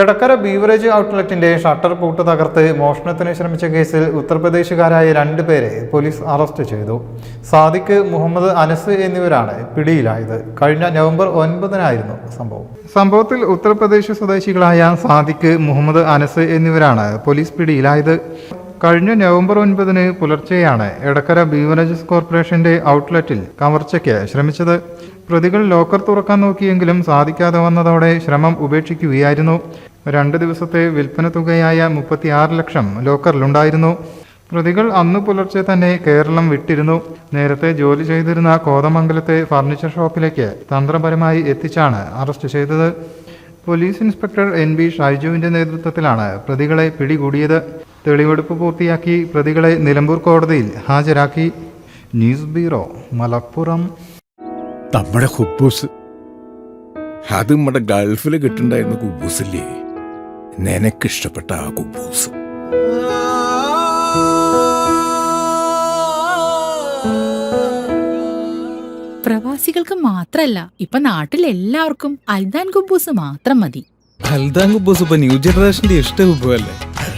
Edakkara beverage ഔട്ട്ലെറ്റിന്റെ shutter പൂട്ട് തകർത്ത് മോഷണത്തിന് ശ്രമിച്ച കേസിൽ ഉത്തർപ്രദേശുകാരായ രണ്ടുപേരെ പോലീസ് അറസ്റ്റ് ചെയ്തു. സാദിഖ് മുഹമ്മദ് അനസ് എന്നിവരാണ് പിടിയിലായത്. കഴിഞ്ഞ നവംബർ ഒൻപതിനായിരുന്നു സംഭവം. സംഭവത്തിൽ ഉത്തർപ്രദേശ് സ്വദേശികളായ സാദിഖ് മുഹമ്മദ് അനസ് എന്നിവരാണ് പോലീസ് പിടിയിലായത്. കഴിഞ്ഞ നവംബർ ഒൻപതിന് പുലർച്ചെയാണ് എടക്കര ബീവറേജസ് കോർപ്പറേഷന്റെ ഔട്ട്ലെറ്റിൽ കവർച്ചയ്ക്ക് ശ്രമിച്ചത്. പ്രതികൾ ലോക്കർ തുറക്കാൻ നോക്കിയെങ്കിലും സാധിക്കാതെ വന്നതോടെ ശ്രമം ഉപേക്ഷിക്കുകയായിരുന്നു. രണ്ട് ദിവസത്തെ വിൽപ്പന തുകയായ മുപ്പത്തിയാറ് ലക്ഷം ലോക്കറിലുണ്ടായിരുന്നു. പ്രതികൾ അന്ന് പുലർച്ചെ തന്നെ കേരളം വിട്ടിരുന്നു. നേരത്തെ ജോലി ചെയ്തിരുന്ന കോതമംഗലത്തെ ഫർണിച്ചർ ഷോപ്പിലേക്ക് തന്ത്രപരമായി എത്തിച്ചാണ് അറസ്റ്റ് ചെയ്തത്. പോലീസ് ഇൻസ്പെക്ടർ എൻ ബി ഷൈജുവിന്റെ നേതൃത്വത്തിലാണ് പ്രതികളെ പിടികൂടിയത്. തെളിവെടുപ്പ് പൂർത്തിയാക്കി പ്രതികളെ നിലമ്പൂർ കോടതിയിൽ ഹാജരാക്കി. News bureau Malappuram. നമ്മുടെ ഹുബൂസ് അത് നമ്മുടെ ഗൾഫിൽ കിട്ടുണ്ടായിരുന്ന കുബൂസില്ലേ? നിനക്കിഷ്ടപ്പെട്ട ആ കുബൂസ്. പ്രവാസികൾക്ക് മാത്രല്ല ഇപ്പൊ നാട്ടിൽ എല്ലാവർക്കും അൽദാൻ കുബൂസ് മാത്രം മതി. അൽദാൻ കുബൂസ് ഇപ്പൊ ന്യൂ ജനറേഷന്റെ ഇഷ്ട കുബുവല്ലേ